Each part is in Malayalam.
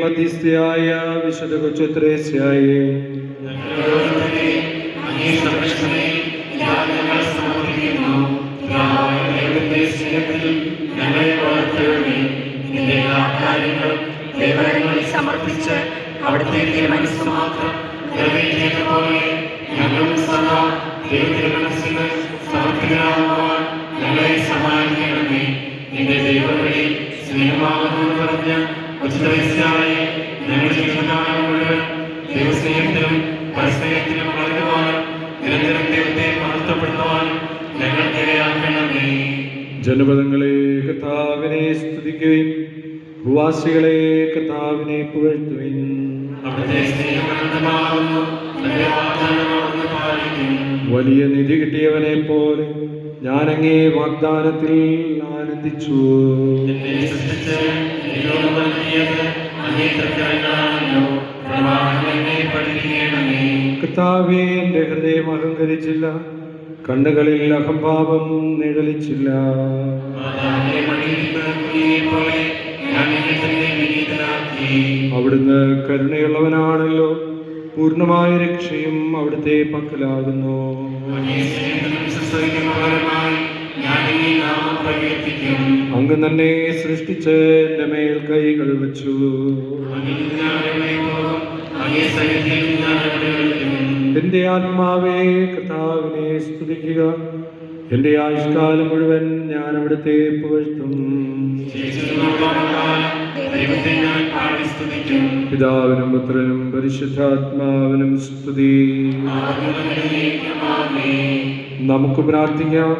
മധ്യസ്ഥയായ വിശുദ്ധ കൊച്ചു ത്രേസ്യായെ അങ്ങേ സംരക്ഷണമേ ഇതാ ഞങ്ങൾ സമർപ്പിക്കുന്നു പിതാവായ ദൈവത്തിന്റെ സ്നേഹത്തിൽ ഞങ്ങളെ വളർത്തണമേ ഇതിന്റെ എല്ലാ കാര്യങ്ങളും ദൈവങ്ങളിൽ സമർപ്പിച്ച് അവിടുത്തെ മനസ്സ് മാത്രം ഞങ്ങളും ഉചിതവയസ്സായി ഞങ്ങളുടെ ജീവിതകാലം മുഴുവൻ ദൈവസ്നേഹത്തിലും പരസ്നേഹത്തിലും വളരുവാനും നിരന്തരം ദൈവത്തെ മഹത്വപ്പെടുത്തുവാനും ഞങ്ങൾക്ക് ഇടയാക്കണമേ ജനപദങ്ങളെ കർത്താവിനെ സ്തുതിക്കുകയും ഭൂവാസികളെ കർത്താവിനെ പുകഴ്ത്തുവിൻ. വാഗ്ദാനം വലിയ നിധി കിട്ടിയവനെ പോലെ വാഗ്ദാനത്തിൽ ആനന്ദിച്ചു. നൽകിയത് അങ്ങേ എന്നെ പഠിപ്പിക്കണമേ. കർത്താവേ എന്റെ ഹൃദയം അഹങ്കരിച്ചില്ല. കണ്ണുകളിൽ അഹംഭാവം നിഴലിച്ചില്ല. ഞാൻ അവിടുന്ന് കരുണയുള്ളവനാണല്ലോ. പൂർണമായ രക്ഷയും അവിടുത്തെ പക്കലാകുന്നു. അങ്ങേ തന്നെ സൃഷ്ടിച്ച് എന്റെ മേൽ കൈകൾ വച്ചു. എന്റെ എന്റെ ആത്മാവേ കഥാവിനെ സ്തുതിക്കുക. എന്റെ ആയുഷ്കാലം മുഴുവൻ ഞാൻ അവിടുത്തെ പിതാവിനും പുത്രനും പരിശുദ്ധാത്മാവിനും സ്തുതി. നമുക്ക് പ്രാർത്ഥിക്കാം.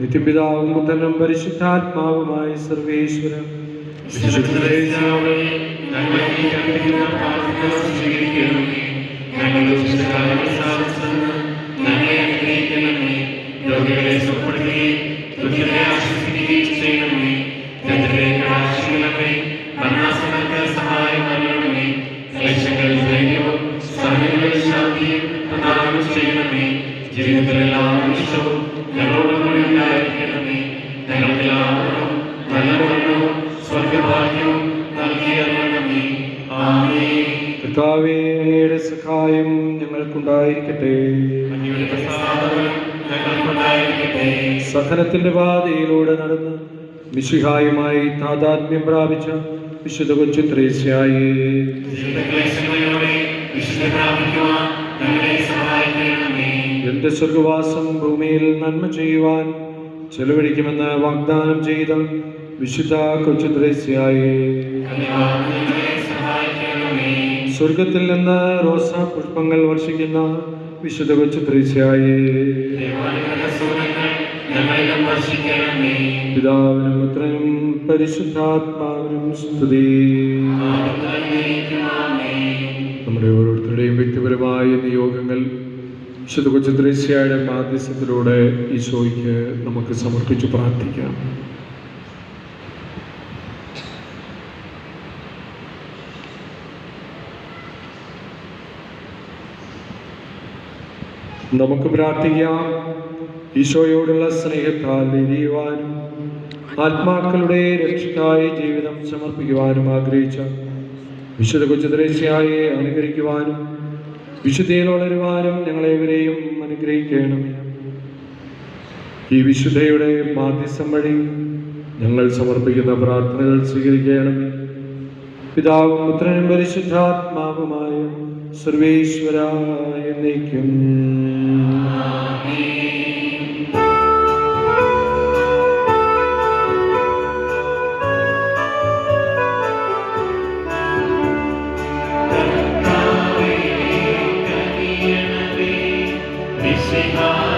നിത്യപിതാവും പുത്രനും പരിശുദ്ധാത്മാവുമായി സർവേശ്വരൻ. ഞങ്ങളുടെ ഞങ്ങളോടുകൂടി ഉണ്ടായിരിക്കണമേ. ഞങ്ങൾക്കെല്ലാവർക്കും നല്ല മരണവും സ്വർഗഭാഗ്യവും നൽകിയറിയണമേ ആമേ കർത്താവേ അങ്ങയുടെ സഹായം ഞങ്ങൾക്കുണ്ടായിരിക്കട്ടെ. സഹനത്തിന്റെ പാതയിലൂടെ നടന്ന് മിശിഹായുമായി താതാത്മ്യം പ്രാപിച്ച വിശുദ്ധ കൊച്ചു ത്രേസ്യായേ. വിശുദ്ധ എന്റെ സ്വർഗവാസം ഭൂമിയിൽ നന്മ ചെയ്യുവാൻ ചെലവഴിക്കുമെന്ന് വാഗ്ദാനം ചെയ്ത വിശുദ്ധ കൊച്ചുദ്രേസ്യായി സ്വർഗത്തിൽ നിന്ന് റോസ പുഷ്പങ്ങൾ വർഷിക്കുന്ന വിശുദ്ധ കൊച്ചുദ്രേസ്യായി പിതാവിനും പുത്രനും പരിശുദ്ധാത്മാവിനും സ്തുതി. നമ്മുടെ ഓരോരുത്തരുടെയും വ്യക്തിപരമായ നിയോഗങ്ങൾ വിശുദ്ധ കൊച്ചു ത്രേസ്യയുടെ മാധ്യസ്ഥത്തിലൂടെ ഈശോയ്ക്ക് നമുക്ക് സമർപ്പിച്ച് പ്രാർത്ഥിക്കാം. നമുക്ക് പ്രാർത്ഥിക്കാം. ഈശോയോടുള്ള സ്നേഹത്താൽ എരിയുവാനും ആത്മാക്കളുടെ രക്ഷയ്ക്കായി ജീവിതം സമർപ്പിക്കുവാനും ആഗ്രഹിച്ച വിശുദ്ധ കൊച്ചുദ്രേശ്യയെ അനുകരിക്കുവാനും വിശുദ്ധയിൽ വളരുവാനും ഞങ്ങളേവരെയും അനുഗ്രഹിക്കണമേ. ഈ വിശുദ്ധയുടെ മാധ്യസ്ഥം വഴി ഞങ്ങൾ സമർപ്പിക്കുന്ന പ്രാർത്ഥനകൾ സ്വീകരിക്കണമേ. പിതാവും പുത്രനും പരിശുദ്ധാത്മാവുമായ സർവേശ്വരായ എന്നേക്കും. Mishinai.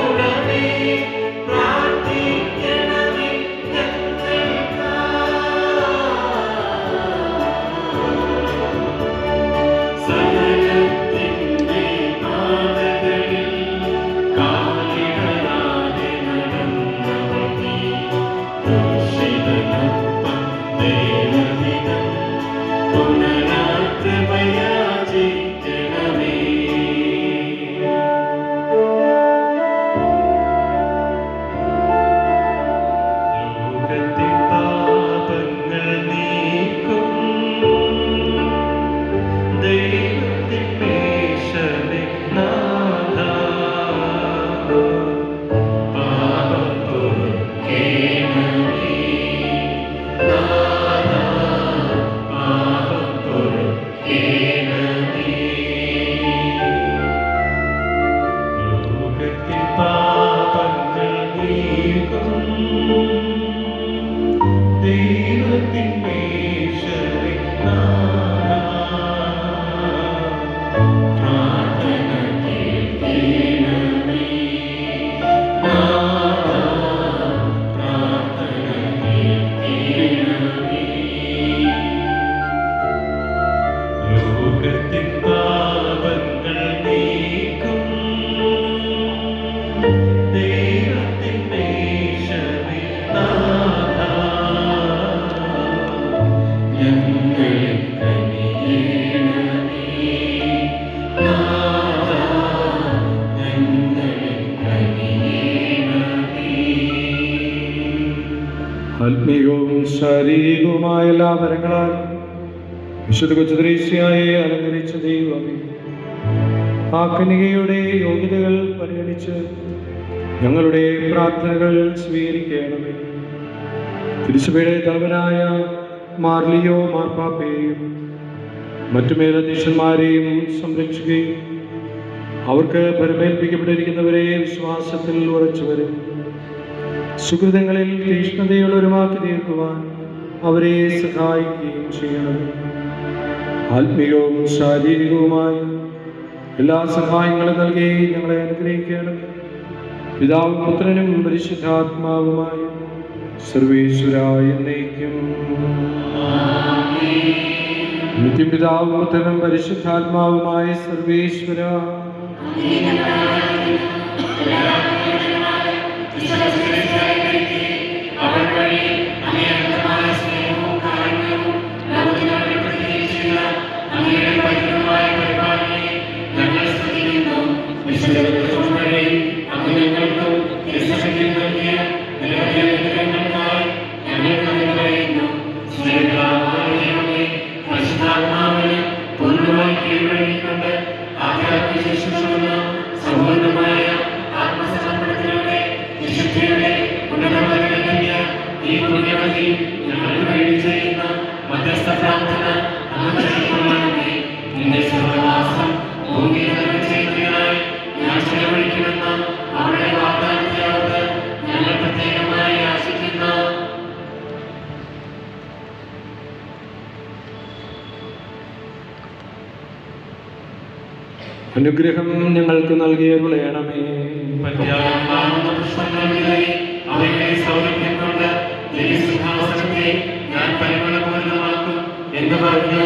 വിശുദ്ധ കൊച്ചുദ്രേശ്യായെ അലങ്കരിച്ച ദൈവമേ ആ കനികയുടെ യോഗ്യതകൾ പരിഗണിച്ച് ഞങ്ങളുടെ പ്രാർത്ഥനകൾ സ്വീകരിക്കണമേ. തിരുസഭയുടെ തലവനായ മാർലിയോ മാർപ്പാപ്പയെയും മറ്റു മേലധ്യക്ഷന്മാരെയും സംരക്ഷിക്കുകയും അവർക്ക് പരമേൽപ്പിക്കപ്പെട്ടിരിക്കുന്നവരെ വിശ്വാസത്തിൽ ഉറച്ചുവരും. സുഹൃതങ്ങളിൽ തീഷ്ണതയുള്ളവരുമാക്കി തീർക്കുവാൻ അവരെ സഹായിക്കുകയും ചെയ്യണം ആത്മീയവും ശാരീരികവുമായ എല്ലാ സഹായങ്ങളും നൽകി ഞങ്ങളെ അനുഗ്രഹിക്കണം പിതാവും പുത്രനും പരിശുദ്ധാത്മാവുമായി സർവേശ്വരായ എന്നേക്കും. നിത്യം പിതാവും പുത്രനും പരിശുദ്ധാത്മാവുമായ സർവേശ്വര. അനുഗ്രഹം ഞങ്ങൾക്ക് നൽകിയരുളയണമേ ഞാൻ എന്ന് പറഞ്ഞ്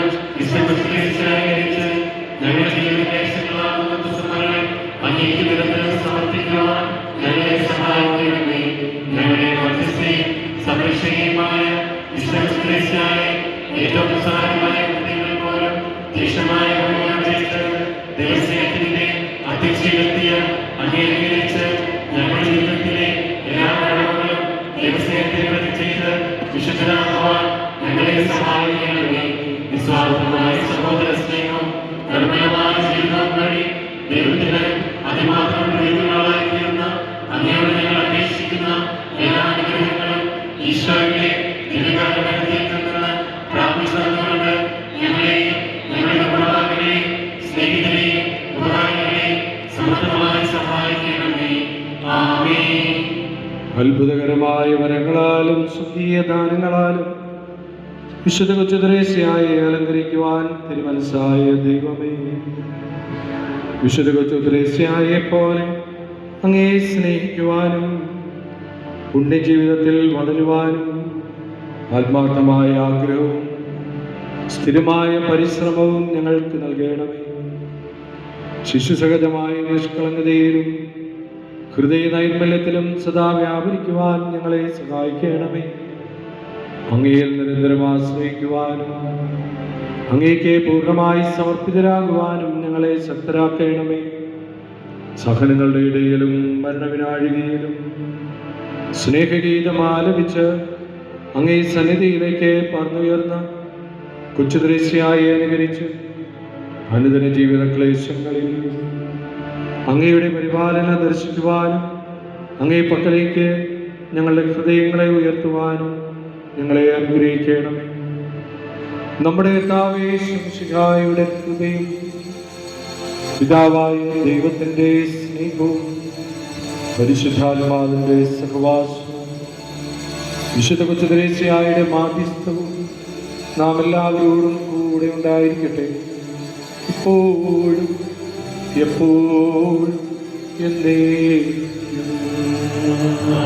ദൈവസ്നേഹത്തെ പ്രതി ചെയ്ത് വിശുദ്ധരാകുവാൻ ഞങ്ങളെ സഹായിക്കണമേ നിസ്വാർത്ഥമായ സഹോദര സ്നേഹം നിർമ്മലമായ ജീവിതം അത്ഭുതകരമായ വരങ്ങളാലും സ്വർഗീയ ദാനങ്ങളാലും വിശുദ്ധ കൊച്ചുദ്രേശയായി അലങ്കരിക്കുവാൻ തിരുമനസായ ദൈവമേ. വിശുദ്ധ കൊച്ചുദ്രേശയായെ പോലെ അങ്ങേ സ്നേഹിക്കുവാനും പുണ്യജീവിതത്തിൽ വളരുവാനും ആത്മാർത്ഥമായ ആഗ്രഹവും സ്ഥിരമായ പരിശ്രമവും ഞങ്ങൾക്ക് നൽകണമേ. ശിശുസഹജമായ നിഷ്കളങ്കതയിലും ഹൃദയ നൈർമല്യത്തിലും സദാ വ്യാപരിക്കുവാൻ ഞങ്ങളെ സഹായിക്കണമേ. അങ്ങയിൽ നിരന്തരം ആശ്രയിക്കുവാനും അങ്ങേക്ക് പൂർണമായി സമർപ്പിതരാകുവാനും ഞങ്ങളെ ശക്തരാക്കണമേ. സഹനങ്ങളുടെ ഇടയിലും മരണവിനാഴികയിലും സ്നേഹഗീതം ആലപിച്ച് അങ്ങേ സന്നിധിയിലേക്ക് പറന്നുയർന്ന കൊച്ചുദൃശ്യായി അനുകരിച്ച് അനുദിന ജീവിത ക്ലേശങ്ങളിൽ അങ്ങയുടെ പരിപാലന ദർശിക്കുവാനും അങ്ങേ പക്കലേക്ക് ഞങ്ങളുടെ ഹൃദയങ്ങളെ ഉയർത്തുവാനും ഞങ്ങളെ അനുഗ്രഹിക്കണമേ. നമ്മുടെ കർത്താവേ ഹൃദയം പിതാവായ ദൈവത്തിന്റെ സ്നേഹവും പരിശുദ്ധാത്മാവിന്റെ സഹവാസവും വിശുദ്ധ കൊച്ചുദ്രേശ്യായുടെ മാധ്യസ്ഥവും നാം എല്ലാവരോടും കൂടെ ഉണ്ടായിരിക്കട്ടെ. ഇപ്പോഴും എപ്പോഴും എന്നേ